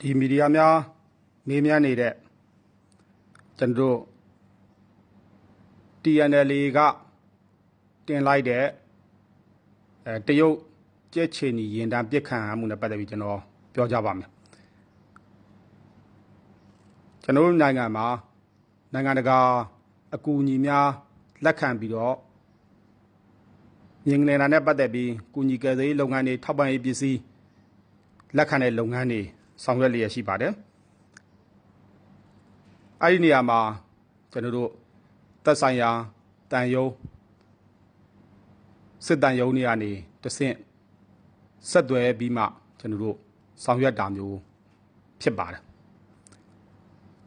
ဒီမီဒီယာများမေးမြန်းနေတဲ့ကျွန်တော်တို့ TNL ကတင်လိုက်တဲ့အဲတရုတ်ကြက်ချီနီရင်တန်းပြစ်ခံရမှုနဲ့ပတ်သက်ပြီးကျွန်တော်ပြောကြပါမယ်ကျွန်တော်တို့နိုင်ငံမှာနိုင်ငံတကာအကူအညီများလက်ခံပြီးတော့ငင်္ဂလန်နဲ့ပတ်သက်ပြီးကူညီကယ်ဆယ်ရေးလုပ်ငန်းတွေထောက်ပံ့ရေးပစ္စည်းလက်ခံတဲ့လုပ်ငန်းတွေ ဆောင်ရွက်လျက်ရှိပါတယ်အဲ့ဒီနေရာမှာကျွန်တော်တို့သက်ဆိုင်ရာတန်ယုံစစ်တန်ယုံတွေကနေတဆင့်ဆက်သွယ်ပြီးမှကျွန်တော်တို့ဆောင်ရွက်တာမျိုးဖြစ်ပါတယ်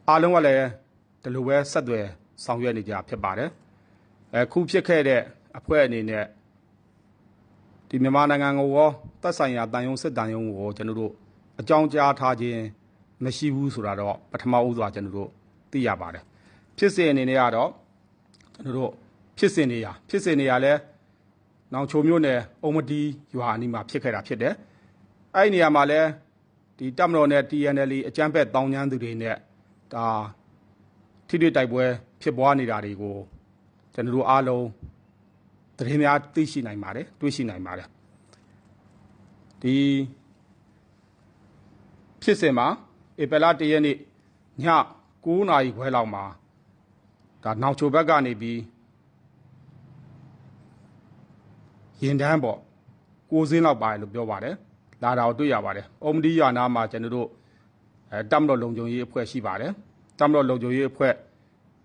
အားလုံးကလည်းဒီလိုပဲဆက်သွယ်ဆောင်ရွက်နေကြဖြစ်ပါတယ်အခုဖြစ်ခဲ့တဲ့အဖွဲ့အနေနဲ့ဒီမြန်မာနိုင်ငံကိုရောသက်ဆိုင်ရာတန်ယုံစစ်တန်ယုံကိုကျွန်တော်တို့ အကြောင်းကြားထားခြင်းမရှိဘူးဆိုတာတော့ပထမဦးစွာကျွန်တော်တို့သိရပါတယ်ဖြစ်စဉ်အနေနဲ့ကတော့ကျွန်တော်တို့ဖြစ်စဉ်နေရဖြစ်စဉ်နေရလဲနောင်ချိုမျိုးနယ်အုံမတီရွာအနီးမှာဖြစ်ခဲ့တာဖြစ်တယ်အဲ့ဒီနေရာမှာလဲဒီတပ်မတော်နဲ့ TNL အကြမ်းဖက်တောင်းကျမ်းသူတွေနဲ့ဒါထိတွေ့တိုက်ပွဲဖြစ်ပွားနေတာတွေကိုကျွန်တော်တို့အားလုံးသတင်းများသိရှိနိုင်ပါတယ်တွေ့ရှိနိုင်ပါတယ်ဒီ ဖြစ်စဉ်မှာဧပြီလ၁ရက်နေ့ည9နာရီခွဲလောက်မှာဒါနောက်ချိုဘက်ကနေပြီးရင်တန်းပေါ့ကိုစင်းလောက်ပါတယ်လို့ပြောပါတယ်လာတာကိုတွေ့ရပါတယ်အုံမဒီရွာနာမှာကျွန်တော်တို့အဲတမ်တော်လုံခြုံရေးအဖွဲ့ရှိပါတယ်တမ်တော်လုံခြုံရေးအဖွဲ့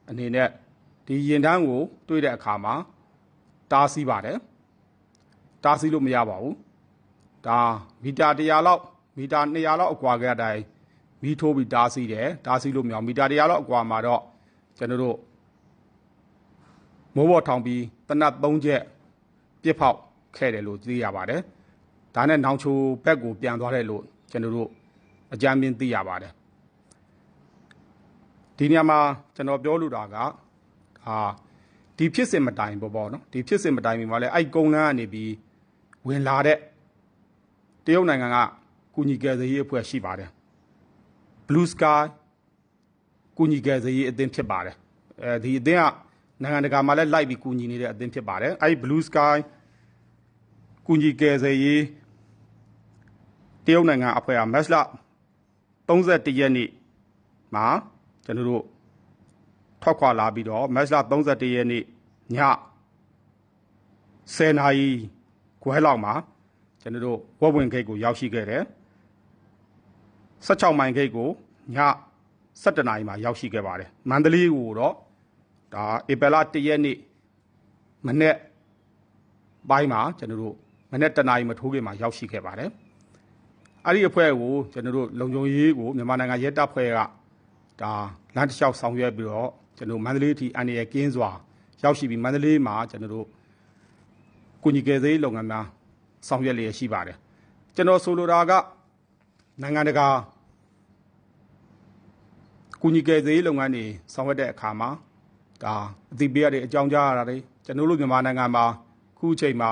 အနေနဲ့ဒီရင်တန်းကို တွေ့တဲ့အခါမှာတားဆီးပါတယ်တားဆီးလို့မရပါဘူးဒါမီတာ100လောက် မီတာ200လောက်အကွာကအတိုင်းမီးထိုးပြီးတားဆီးတယ်တားဆီးလို့မရမီတာ100လောက်အကွာမှာတော့ကျွန်တော်တို့မိုးဘော်ထောင်ပြီးတနတ်3ချက်ပြစ်ဖောက်ခဲ့တယ်လို့သိရပါတယ်ဒါနဲ့နောင်ချိုဘက်ကိုပြန်သွားတယ်လို့ကျွန်တော်တို့အကြမ်းမြင်သိရပါတယ်ဒီနေရာမှာကျွန်တော်ပြောလိုတာကဟာဒီဖြစ်စဉ်မတိုင်ပေါ့ပေါ့နော်ဒီဖြစ်စဉ်မတိုင်မီမှာလဲအဲ့ကုန်းလန်းကနေပြီးဝင်လာတဲ့တရုတ်နိုင်ငံက ကုညီကယ်ဆယ်ရေးအဖွဲ့ရှိပါတယ် Blue Sky ကုညီကယ်ဆယ်ရေးအသင်းဖြစ်ပါတယ်အဲဒီအသင်းကနိုင်ငံတကာမှာလည်းလိုက်ပြီးကုညီနေတဲ့အသင်းဖြစ်ပါတယ်အဲဒီ Blue Sky ကုညီကယ်ဆယ်ရေးတရုတ်နိုင်ငံအဖွဲ့ကမက်လ31ရက်နေ့မှာကျွန်တော်တို့ထွက်ခွာလာပြီးတော့မက်လ31ရက်နေ့ည10နာရီခွဲလောက်မှာကျွန်တော်တို့ဝက်ဝင်ဂိတ်ကိုရောက်ရှိခဲ့တယ် 16မိုင်ဂိတ်ကိုည7နာရီမှာရောက်ရှိခဲ့ပါတယ်မန္တလေးကိုတော့ဒါဧပြီလ1ရက်နေ့မနေ့ပိုင်းမှာကျွန်တော်တို့မနေ့တနာရီမထိုးခင်မှာရောက်ရှိခဲ့ပါတယ်အဲ့ဒီအဖွဲ့ကိုကျွန်တော်တို့လုံခြုံရေးကိုမြန်မာနိုင်ငံရဲတပ်ဖွဲ့ကဒါလမ်းတစ်လျှောက်ဆောင်ရွက်ပြီးတော့ကျွန်တော်မန္တလေးအထိအန်ရကင်းစွာရောက်ရှိပြီးမန္တလေးမှာကျွန်တော်တို့ကုညီကယ်ဆယ်ရေးလုပ်ငန်းများဆောင်ရွက်လျက်ရှိပါတယ်ကျွန်တော်ဆိုလိုတာက နိုင်ငံတကာကုညီကယ်ဆယ်ရေးလုပ်ငန်းတွေဆောင်ရွက်တဲ့အခါမှာဒါအသိပေးရတဲ့အကြောင်းကြားရတာတွေကျွန်တော်တို့မြန်မာနိုင်ငံမှာခုအချိန်မှာ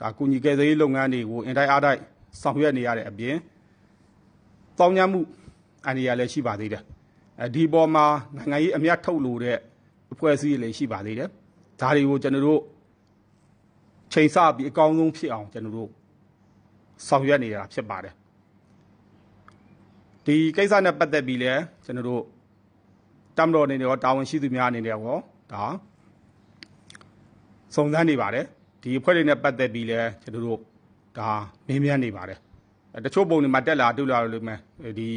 ဒါကုညီကယ်ဆယ်ရေးလုပ်ငန်းတွေကိုအင်တိုင်းအားတိုင်းဆောင်ရွက်နေရတဲ့အပြင်တောင်းညမှုအန္တရာယ်လည်းရှိပါသေးတယ်အဲဒီပေါ်မှာနိုင်ငံရေးအမျက်ထုတ်လို့တဲ့အဖွဲ့အစည်းတွေလည်းရှိပါသေးတယ်ဒါတွေကိုကျွန်တော်တို့ချိန်ဆပြီးအကောင်းဆုံးဖြစ်အောင်ကျွန်တော်တို့ဆောင်ရွက်နေတာဖြစ်ပါတယ် ဒီကိစ္စနဲ့ပတ်သက်ပြီးလဲကျွန်တော်တို့တမ်တော်အနေနဲ့ရောတာဝန်ရှိသူများအနေနဲ့ရောဒါစုံစမ်းနေပါတယ်ဒီအဖွဲ့တွေနဲ့ပတ်သက်ပြီးလဲကျွန်တော်တို့ဒါမင်းမြန်းနေပါတယ်တချို့ပုံတွေမှာတက်လာတူလာလို့မယ်ဒီ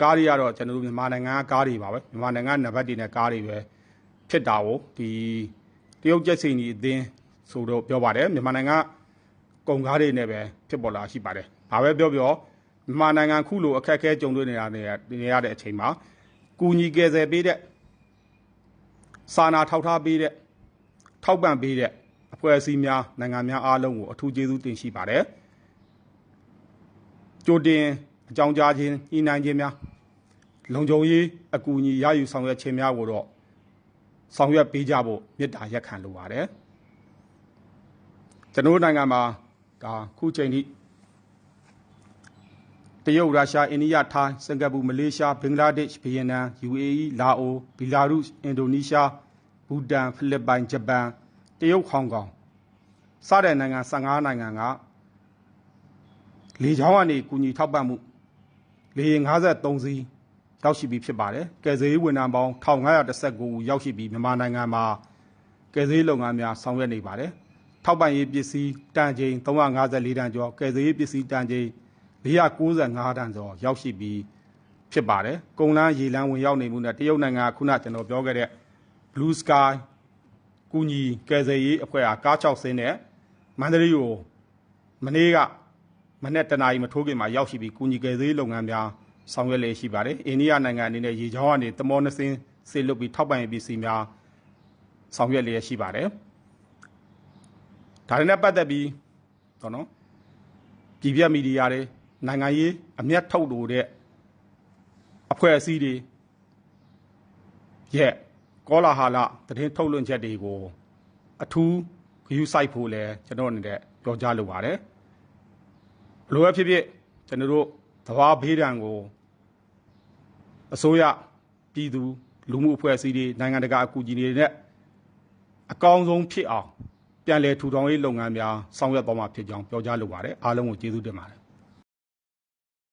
ကားတွေကတော့ကျွန်တော်တို့မြန်မာနိုင်ငံကကားတွေပါပဲမြန်မာနိုင်ငံနံပါတ်တွေနဲ့ကားတွေပဲဖြစ်တာကိုဒီတရုတ်ကျက်စိန်ကြီးအသင်းဆိုတော့ပြောပါတယ်မြန်မာနိုင်ငံကုန်ကားတွေနဲ့ပဲဖြစ်ပေါ်လာရှိပါတယ်ဘာပဲပြောပြော မြန်မာနိုင်ငံခုလိုအခက်အခဲကြုံတွေ့နေတာနေရတဲ့အချိန်မှာကူညီကယ်ဆယ်ပေးတဲ့စာနာထောက်ထားပေးတဲ့ထောက်ပံ့ပေးတဲ့အဖွဲ့အစည်းများနိုင်ငံများအားလုံးကိုအထူးကျေးဇူးတင်ရှိပါတယ်ကြိုတင်အကြောင်းကြားခြင်းဤနိုင်ခြင်းများလုံခြုံရေးအကူအညီရယူဆောင်ရွက်ခြင်းများကိုတော့ဆောင်ရွက်ပေးကြဖို့မေတ္တာရက်ခံလိုပါတယ်ကျွန်တော်နိုင်ငံမှာဒါခုချိန်ထိ တရုတ်ရုရှားအိန္ဒိယထိုင်းစင်ကာပူမလေးရှားဘင်္ဂလားဒေ့ရှ်ဗီယက်နမ် UAE လာအိုဘီလာရုစ်အင်ဒိုနီးရှားဘူတန်ဖိလစ်ပိုင်ဂျပန်တရုတ်ဟောင်ကောင်စတဲ့နိုင်ငံ15နိုင်ငံကလေကြောင်းကနေကူညီထောက်ပံ့မှုလေယာဉ်53စီးရောက်ရှိပြီဖြစ်ပါတယ်ကယ်ဆယ်ရေးဝန်ထမ်းပေါင်း1519ဦးရောက်ရှိပြီးမြန်မာနိုင်ငံမှာကယ်ဆယ်ရေးလုပ်ငန်းများဆောင်ရွက်နေပါတယ်ထောက်ပံ့ရေးပစ္စည်းတန်ချိန်354တန်ကျော်ကယ်ဆယ်ရေးပစ္စည်းတန်ချိန် 495တန်ကျော်ရောက်ရှိပြီးဖြစ်ပါတယ်ကုန်းလန်းရေလန်းဝင်ရောက်နေမှုနဲ့တရုတ်နိုင်ငံကခုနကျွန်တော်ပြောခဲ့တဲ့ Blue Sky ကူညီကယ်ဆယ်ရေးအဖွဲ့အားကား6ဆင်းနဲ့မန္တလေးကိုမနေ့ကမနေ့တနာရီမထိုးခင်မှာရောက်ရှိပြီးကူညီကယ်ဆယ်ရေးလုပ်ငန်းများဆောင်ရွက်လည်ရှိပါတယ်အိန္ဒိယနိုင်ငံအနေနဲ့ရေချောင်းကနေတမောနှစင်းဆေလွတ်ပြီးထောက်ပံ့ရေးပစ္စည်းများဆောင်ရွက်လည်ရှိပါတယ်ဒါတွေနဲ့ပတ်သက်ပြီးတော့နော်ပြည်ပြမီဒီယာတွေ နိုင်ငံရေးအမျက်ထုတ်လို့တဲ့အဖွဲ့အစည်းတွေရဲ့ကောလာဟာလသတင်းထုတ်လွှင့်ချက်တွေကိုအထူးဂရုစိုက်ဖို့လဲကျွန်တော်အနေနဲ့ပြောကြားလိုပါတယ်ဘလိုပဲဖြစ်ဖြစ်ကျွန်တော်တို့သဘာဝဘေးဒဏ်ကိုအစိုးရပြည်သူလူမှုအဖွဲ့အစည်းတွေနိုင်ငံတကာအကူအညီတွေနဲ့အကောင်းဆုံးဖြစ်အောင်ပြန်လည်ထူထောင်ရေးလုပ်ငန်းများဆောင်ရွက်သွားမှာဖြစ်ကြောင်းပြောကြားလိုပါတယ်အားလုံးကိုကျေးဇူးတင်ပါတယ်